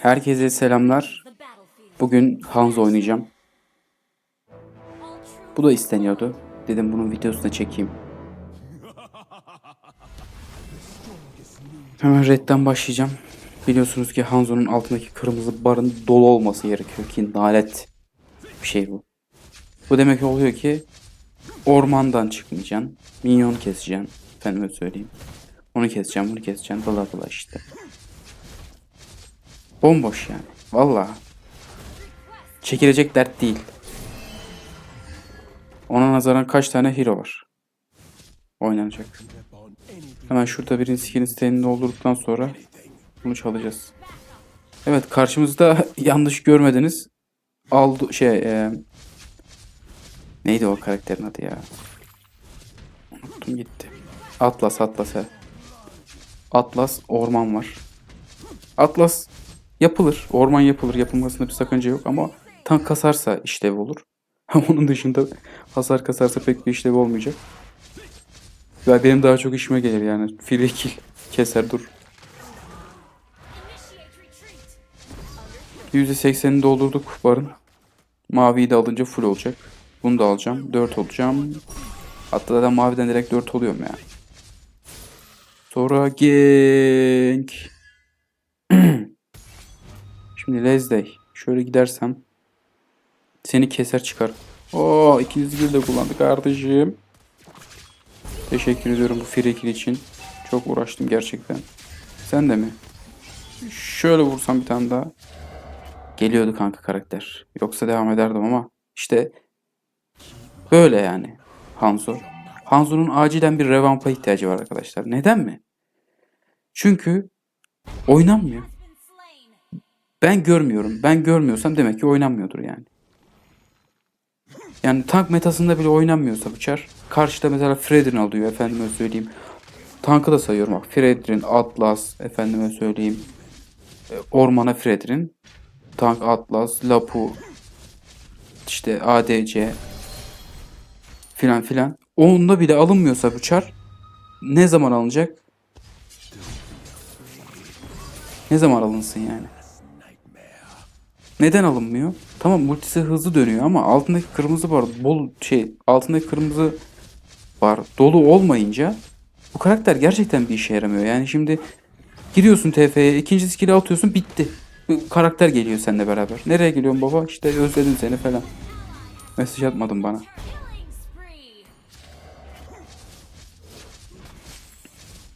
Herkese selamlar. Bugün Hanzo oynayacağım. Bu da isteniyordu. Dedim bunun videosunu çekeyim. Hemen redden başlayacağım. Biliyorsunuz ki Hanzo'nun altındaki kırmızı barın dolu olması gerekiyor ki nalet bir şey bu. Bu demek oluyor ki ormandan çıkmayacaksın. Minyon keseceksin. Efendime söyleyeyim. Onu keseceğim, bunu keseceğim. Bla bla işte. Bomboş yani. Vallahi. Çekilecek dert değil. Ona nazaran kaç tane hero var? Oynanacak. Hemen şurada birinci skill'in siterini doldurduktan sonra bunu çalacağız. Evet karşımızda yanlış görmediniz. Aldı şey e, neydi o karakterin adı ya? Unuttum gitti. Atlas Atlas he. Atlas orman var. Atlas yapılır. Orman yapılır. Yapılmasında bir sakınca yok ama tank kasarsa işlevi olur. Onun dışında hasar kasarsa pek bir işlevi olmayacak. Ve benim daha çok işime gelir yani. Free keser dur. %80'ini doldurduk barın. Maviyi de alınca full olacak. Bunu da alacağım. 4 olacağım. Hatta da maviden direkt 4 oluyorum ya. Sonra gank. Şimdi Lezdey. Şöyle gidersem seni keser çıkar. Oo ikiniz bir de kullandık kardeşim. Teşekkür ediyorum bu free için. Çok uğraştım gerçekten. Sen de mi? Şöyle vursam bir tane daha. Geliyordu kanka karakter. Yoksa devam ederdim ama işte böyle yani Hanzo. Hanzo'nun acilen bir revampa ihtiyacı var arkadaşlar. Neden mi? Çünkü oynanmıyor. Ben görmüyorum. Ben görmüyorsam demek ki oynanmıyordur yani. Yani tank metasında bile oynanmıyorsa bu çar. Karşıda mesela Fredrin alıyor efendime söyleyeyim. Tankı da sayıyorum bak. Fredrin, Atlas efendime söyleyeyim. E, Ormana Fredrin. Tank Atlas, Lapu, işte ADC filan filan. Onda bile alınmıyorsa bu çar ne zaman alınacak? Ne zaman alınsın yani? Neden alınmıyor? Tamam multisi hızlı dönüyor ama altındaki kırmızı bar bol şey altındaki kırmızı bar dolu olmayınca bu karakter gerçekten bir işe yaramıyor. Yani şimdi giriyorsun TF'ye ikinci skill'i atıyorsun bitti. Bu karakter geliyor seninle beraber. Nereye geliyorsun baba? İşte özledim seni falan. Mesaj atmadın bana.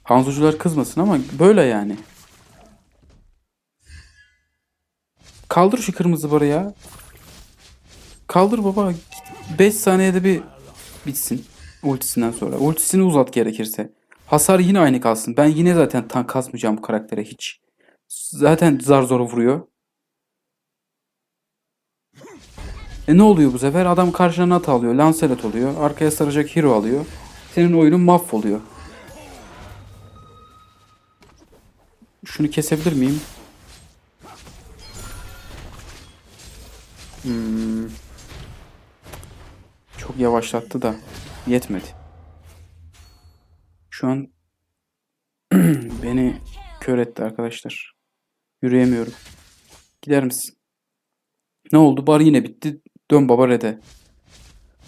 Hanzocular kızmasın ama böyle yani. Kaldır şu kırmızı barı ya. Kaldır baba. 5 saniyede bir bitsin. Ultisinden sonra. Ultisini uzat gerekirse. Hasar yine aynı kalsın. Ben yine zaten tank kasmayacağım bu karaktere hiç. Zaten zar zor vuruyor. E ne oluyor bu sefer? Adam karşına nat alıyor. Lancelot oluyor. Arkaya saracak hero alıyor. Senin oyunun mahvoluyor. Şunu kesebilir miyim? Hmm. Çok yavaşlattı da yetmedi. Şu an beni kör etti arkadaşlar. Yürüyemiyorum. Gider misin? Ne oldu? Bar yine bitti. Dön baba rede.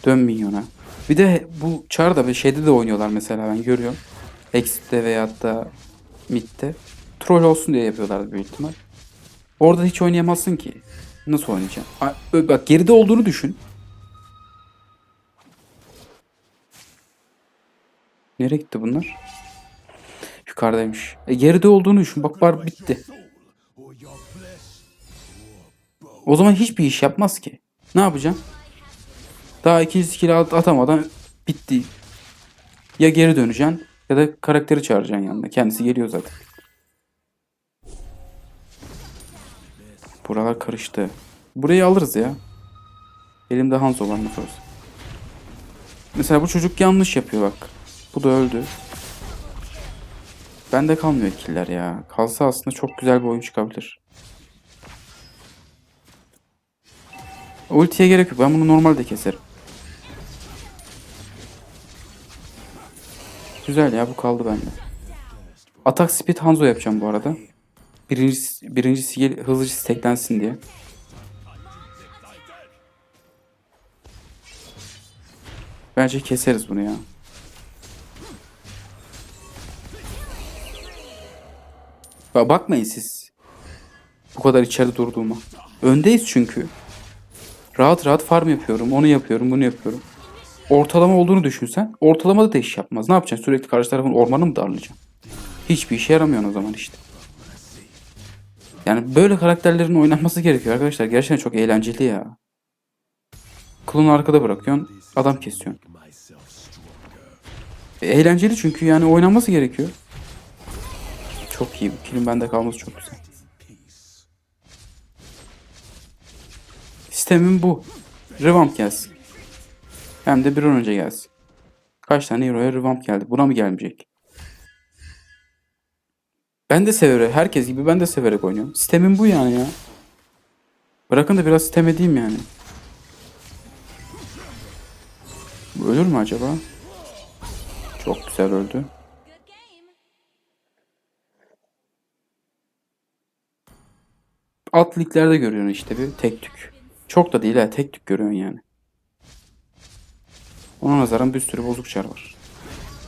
Dön minyona. Bir de bu çar da bir şeyde de oynuyorlar mesela ben görüyorum. Exit'te veyahut da mid'de. Troll olsun diye yapıyorlar büyük ihtimal. Orada hiç oynayamazsın ki. Nasıl oynayacaksın? Ay, ö- Bak geride olduğunu düşün. Nereye gitti bunlar? Yukarıdaymış. E, geride olduğunu düşün. Bak bar bitti. O zaman hiçbir iş yapmaz ki. Ne yapacaksın? Daha ikinci skill at- atamadan bitti. Ya geri döneceksin ya da karakteri çağıracaksın yanına. Kendisi geliyor zaten. Buralar karıştı. Burayı alırız ya. Elimde Hanzo var sorarsa. Mesela bu çocuk yanlış yapıyor bak. Bu da öldü. Bende kalmıyor killer ya. Kalsa aslında çok güzel bir oyun çıkabilir. Ultiye gerek yok. Ben bunu normalde keserim. Güzel ya bu kaldı bende. Atak speed Hanzo yapacağım bu arada. Birinci, birinci skill hızlıca steklensin diye. Bence keseriz bunu ya. Ba- Bakmayın siz. Bu kadar içeride durduğuma. Öndeyiz çünkü. Rahat rahat farm yapıyorum. Onu yapıyorum, bunu yapıyorum. Ortalama olduğunu düşünsen ortalamada da iş yapmaz. Ne yapacaksın? Sürekli karşı tarafın ormanı mı darlayacaksın? Hiçbir işe yaramıyorsun o zaman işte. Yani böyle karakterlerin oynanması gerekiyor arkadaşlar. Gerçekten çok eğlenceli ya. Klonu arkada bırakıyorsun. Adam kesiyorsun. Eğlenceli çünkü yani oynanması gerekiyor. Çok iyi. Bu kilin bende kalması çok güzel. Sistemim bu. Revamp gelsin. Hem de bir an önce gelsin. Kaç tane Hero'ya revamp geldi. Buna mı gelmeyecek? Ben de severek, herkes gibi ben de severek oynuyorum. Sistemim bu yani ya. Bırakın da biraz sistem edeyim yani. Ölür mü acaba? Çok güzel öldü. Alt liglerde görüyorsun işte bir tek tük. Çok da değil ha tek tük görüyorsun yani. Ona nazaran bir sürü bozuk var.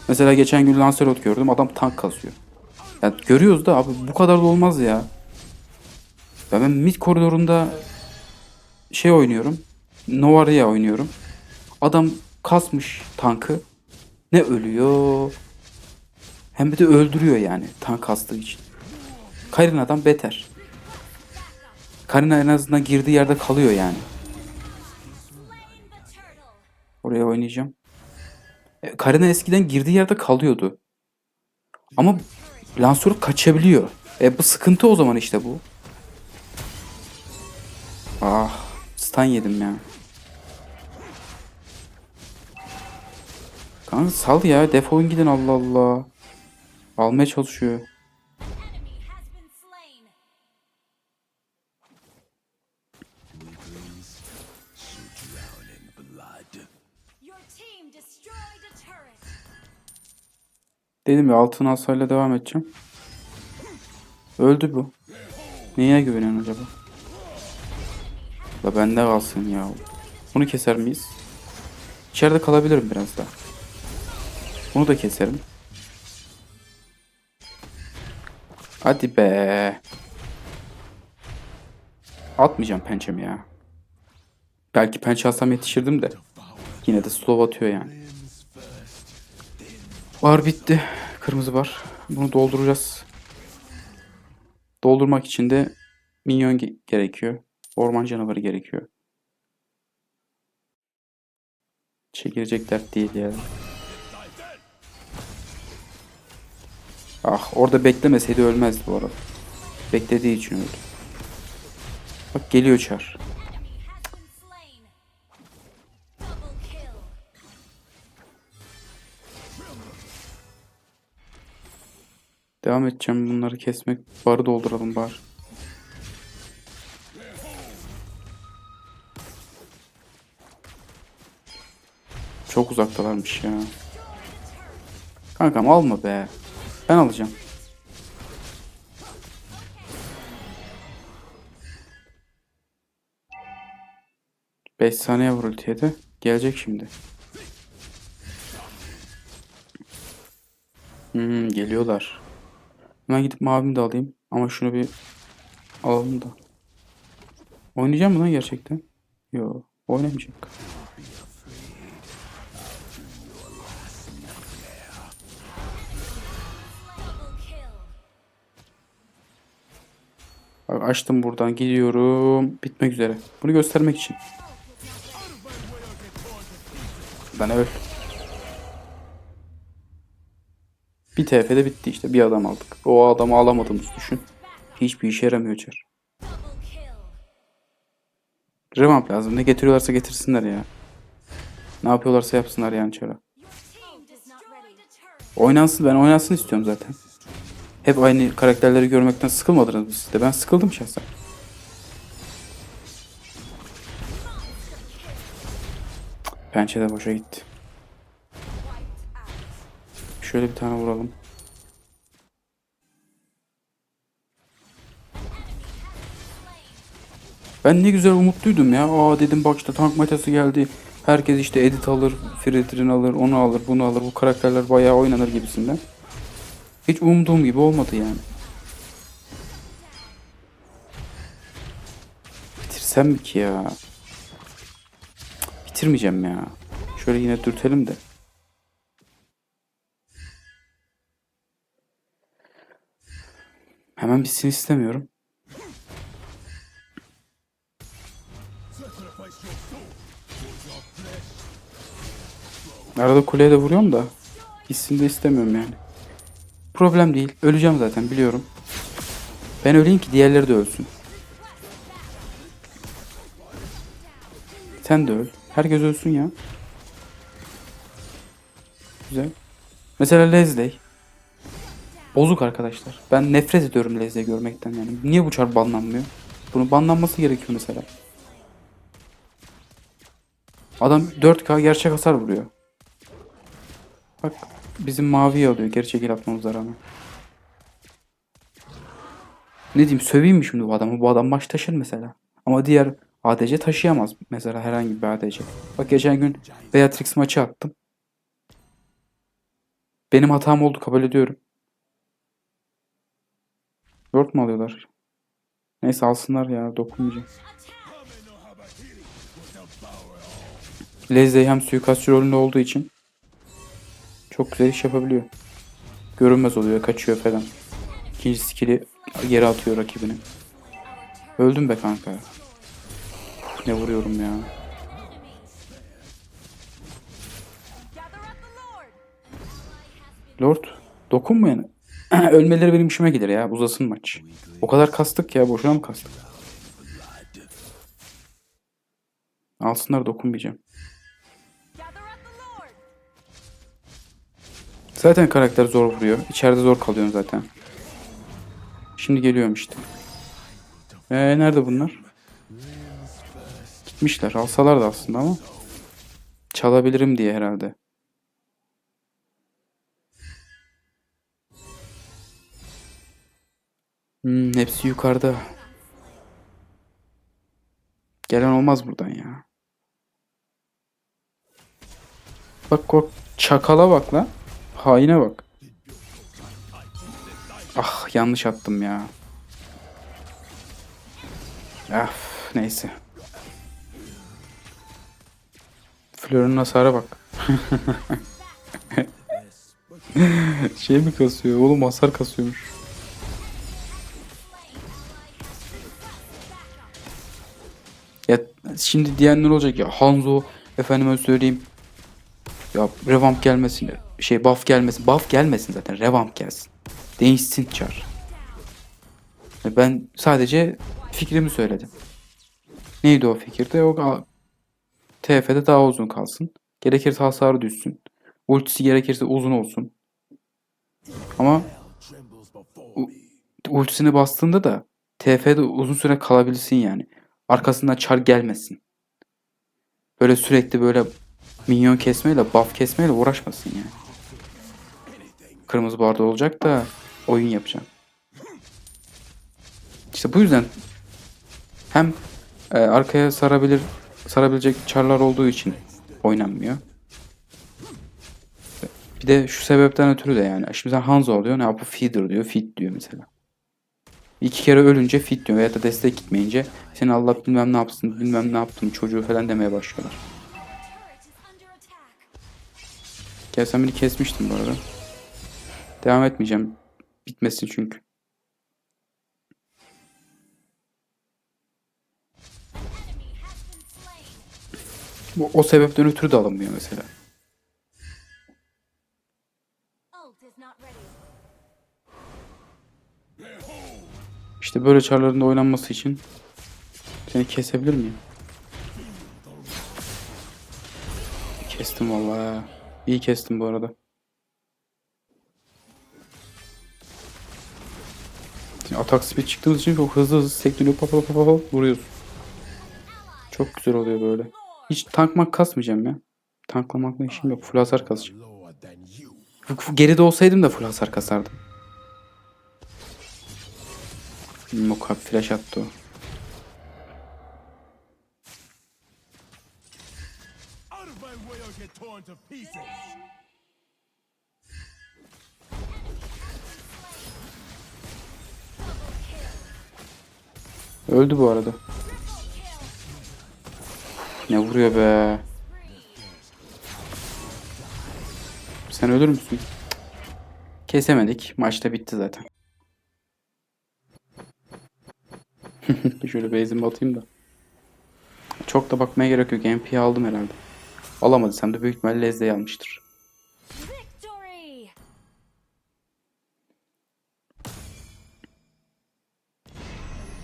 Mesela geçen gün Lancelot gördüm adam tank kasıyor. Ya görüyoruz da abi bu kadar da olmaz ya. Ya ben mid koridorunda şey oynuyorum. Novaria oynuyorum. Adam kasmış tankı. Ne ölüyor. Hem de öldürüyor yani tank kastığı için. Karina'dan beter. Karina en azından girdiği yerde kalıyor yani. Oraya oynayacağım. E, Karina eskiden girdiği yerde kalıyordu. Ama Lancelot kaçabiliyor. E bu sıkıntı o zaman işte bu. Ah, stun yedim ya. Kanka sal ya, defolun gidin Allah Allah. Almaya çalışıyor. Dedim ya altın hasarla devam edeceğim. Öldü bu. Neye güveniyorsun acaba? La bende kalsın ya. Bunu keser miyiz? İçeride kalabilirim biraz daha. Bunu da keserim. Hadi be. Atmayacağım pençemi ya. Belki pençe alsam yetişirdim de. Yine de slow atıyor yani. Var bitti. Kırmızı var. Bunu dolduracağız. Doldurmak için de minyon ge- gerekiyor. Orman canavarı gerekiyor. Çekilecek dert değil ya. Ah orada beklemeseydi ölmezdi bu arada. Beklediği için öldü. Bak geliyor çar. Devam edeceğim bunları kesmek. Barı dolduralım bari. Çok uzaktalarmış ya. Kankam alma be. Ben alacağım. Beş saniye vur ultiye. Gelecek şimdi. Hmm, geliyorlar. Hemen gidip mavimi de alayım. Ama şunu bir alalım da. Oynayacağım mı lan gerçekten? Yo, oynamayacak. Bak açtım buradan gidiyorum. Bitmek üzere. Bunu göstermek için. Lan öl. Bir TF'de bitti işte. Bir adam aldık. O adamı alamadığımız düşün. Hiçbir işe yaramıyor çar. Revamp lazım. Ne getiriyorlarsa getirsinler ya. Ne yapıyorlarsa yapsınlar yani çara. Oynansın ben oynansın istiyorum zaten. Hep aynı karakterleri görmekten sıkılmadınız mı siz de? Ben sıkıldım şahsen. Pençe de boşa gitti. Şöyle bir tane vuralım. Ben ne güzel umutluydum ya. Aa dedim bak işte tank metası geldi. Herkes işte edit alır, Fredrin alır, onu alır, bunu alır. Bu karakterler bayağı oynanır gibisinden. Hiç umduğum gibi olmadı yani. Bitirsem mi ki ya? Bitirmeyeceğim ya. Şöyle yine dürtelim de. Hemen bitsin istemiyorum. Arada kuleye de vuruyorum da gitsin de istemiyorum yani. Problem değil. Öleceğim zaten biliyorum. Ben öleyim ki diğerleri de ölsün. Sen de öl. Herkes ölsün ya. Güzel. Mesela Leslie. Bozuk arkadaşlar. Ben nefret ediyorum Leslie görmekten yani. Niye bu çar banlanmıyor? Bunun banlanması gerekiyor mesela. Adam 4K gerçek hasar vuruyor. Bak bizim mavi alıyor geri çekil atmamıza rağmen. Ne diyeyim söveyim mi şimdi bu adamı? Bu adam maç taşır mesela. Ama diğer ADC taşıyamaz mesela herhangi bir ADC. Bak geçen gün Beatrix maçı attım. Benim hatam oldu kabul ediyorum. Word mu alıyorlar? Neyse alsınlar ya dokunmayacağım. Leslie hem suikastçı rolünde olduğu için çok güzel iş yapabiliyor. Görünmez oluyor, kaçıyor falan. İkinci skill'i geri atıyor rakibini. Öldüm be kanka. Ne vuruyorum ya. Lord dokunmayın. Ölmeleri benim işime gelir ya. Uzasın maç. O kadar kastık ya. Boşuna mı kastık? Alsınlar dokunmayacağım. Zaten karakter zor vuruyor. İçeride zor kalıyorsun zaten. Şimdi geliyorum işte. Ee, nerede bunlar? Gitmişler. Alsalar da aslında ama. Çalabilirim diye herhalde. Hmm, hepsi yukarıda. Gelen olmaz buradan ya. Bak bak çakala bak lan. Haine bak. Ah yanlış attım ya. Ah neyse. Flörün hasara bak. şey mi kasıyor? Oğlum hasar kasıyormuş. Şimdi diyenler olacak ya Hanzo efendime söyleyeyim. Ya revamp gelmesin şey buff gelmesin. Buff gelmesin zaten revamp gelsin. Değişsin çar. Ben sadece fikrimi söyledim. Neydi o fikirde gal- TF'de daha uzun kalsın. Gerekirse hasarı düşsün. Ultisi gerekirse uzun olsun. Ama ultisini bastığında da TF'de uzun süre kalabilsin yani arkasından çar gelmesin böyle sürekli böyle minyon kesmeyle, buff kesmeyle uğraşmasın yani. Kırmızı barda olacak da oyun yapacağım. İşte bu yüzden hem e, arkaya sarabilir sarabilecek çarlar olduğu için oynanmıyor. Bir de şu sebepten ötürü de yani. Şimdi sen Hanzo alıyor ne bu feeder diyor, fit diyor mesela. İki kere ölünce fit diyor veya da destek gitmeyince seni Allah bilmem ne yapsın, bilmem ne yaptım çocuğu falan demeye başlıyorlar. Turret is under attack. Gel sen beni kesmiştin bu arada. Devam etmeyeceğim. Bitmesin çünkü. Bu, o sebepten ötürü de alınmıyor mesela. İşte böyle çarların oynanması için seni kesebilir miyim? Kestim vallahi. İyi kestim bu arada. Şimdi atak speed çıktığımız için çok hızlı hızlı sektiriyor pa pa pa pa vuruyorsun. Çok güzel oluyor böyle. Hiç tankmak kasmayacağım ya. Tanklamakla işim yok. Full hasar kasacağım. Geride olsaydım da full hasar kasardım. Mokap flash attı o. Öldü bu arada. Ne vuruyor be. Sen ölür müsün? Kesemedik. Maçta bitti zaten. Şöyle base'imi atayım da. Çok da bakmaya gerek yok. MP aldım herhalde. Alamadıysam da büyük ihtimalle Lezde'yi almıştır.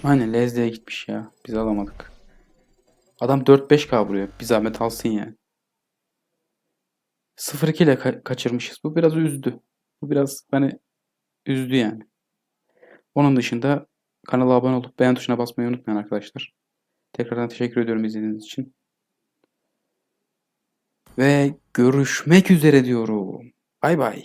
Aynen Lezde'ye gitmiş ya. Biz alamadık. Adam 4-5k vuruyor. Bir zahmet alsın yani. 0-2 ile ka- kaçırmışız. Bu biraz üzdü. Bu biraz beni üzdü yani. Onun dışında kanala abone olup beğen tuşuna basmayı unutmayın arkadaşlar. Tekrardan teşekkür ediyorum izlediğiniz için. Ve görüşmek üzere diyorum. Bay bay.